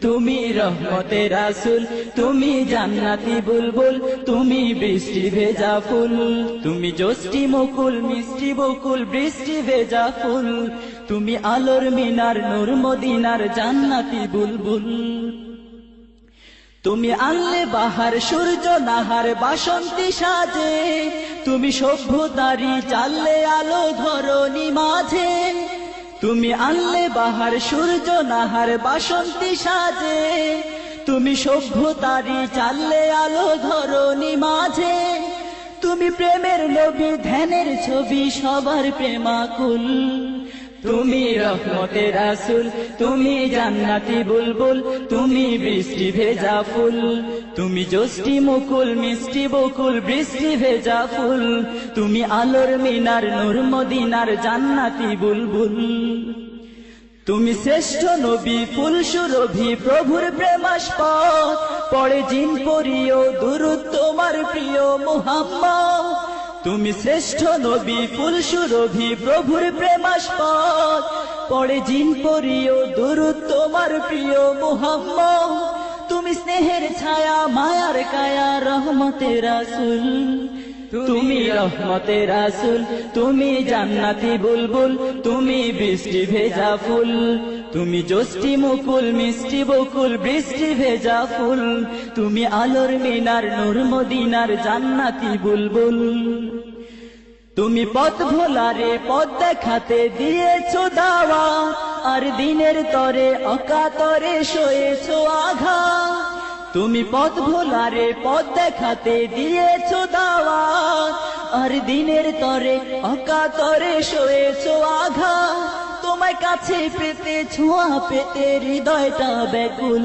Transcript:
তুমি রহমতের রাসূল, তুমি জান্নাতি বুলবুল, তুমি বৃষ্টি ভেজা ফুল। তুমি জষ্টি মুকুল, মিষ্টি বকুল, বৃষ্টি ভেজা ফুল। তুমি আলোর মিনার, নূর মদিনার জান্নাতি বুলবুল। তুমি আনলে বাহার, সূর্য নাহার, বাসন্তী সাজে। তুমি সভ্যতারি চাললে আলো ধরনি মাঝে। তুমি আনলে বাহার, সূর্য নাহার, বাসন্তী সাজে। তুমি সভ্যতারি চাললে আলো ধরণী মাঝে। তুমি প্রেমের নবী ধ্যানের ছবি, সবার প্রেমাকুল। তুমি রহমতের রাসূল, তুমি জান্নাতি বুলবুল, তুমি বৃষ্টি ভেজা ফুল। তুমি জষ্টি মুকুল, মিষ্টি বকুল, বৃষ্টি ভেজা ফুল। তুমি আলোর মিনার, নূর মদিনার জান্নাতি বুলবুল। তুমি শ্রেষ্ঠ নবী, ফুল সুরভি, প্রভুর প্রেমাস্পদ পড়ে জিন পরিও, দুরুদ তোমার প্রিয় মুহাম্মদ। তুমি শ্রেষ্ঠ নবী সুরভি প্রভুর প্রেমাস্পদ। পরে জিন পরিও, দুরুদ তোমার প্রিয় মুহাম্মদ। তুমি স্নেহের ছায়া, মায়ার কায়া, রহমতের রাসূল। তুমি রহমতের রাসূল, তুমি জান্নাতি বুলবুল, তুমি বৃষ্টি ভেজা ফুল। তুমি জষ্টি মুকুল, মিষ্টি বকুল, বৃষ্টি ভেজা ফুল। তুমি আলোর মিনার, নূর মদিনার জান্নাতি বুলবুল। তুমি পথ ভোলারে পথ দেখাতে দিয়েছ দাওয়া। আর দিনের তরে, অকাতরে শোয়েছো আঘা। তুমি পথ ভোলারে পথ দেখাতে দিয়েছ দাওয়া। আর দিনের তরে, অকাতরে শোয়েছো আঘা। তোমায় কাছে পেতে ছোঁয়া পেতে হৃদয়টা ব্যাকুল।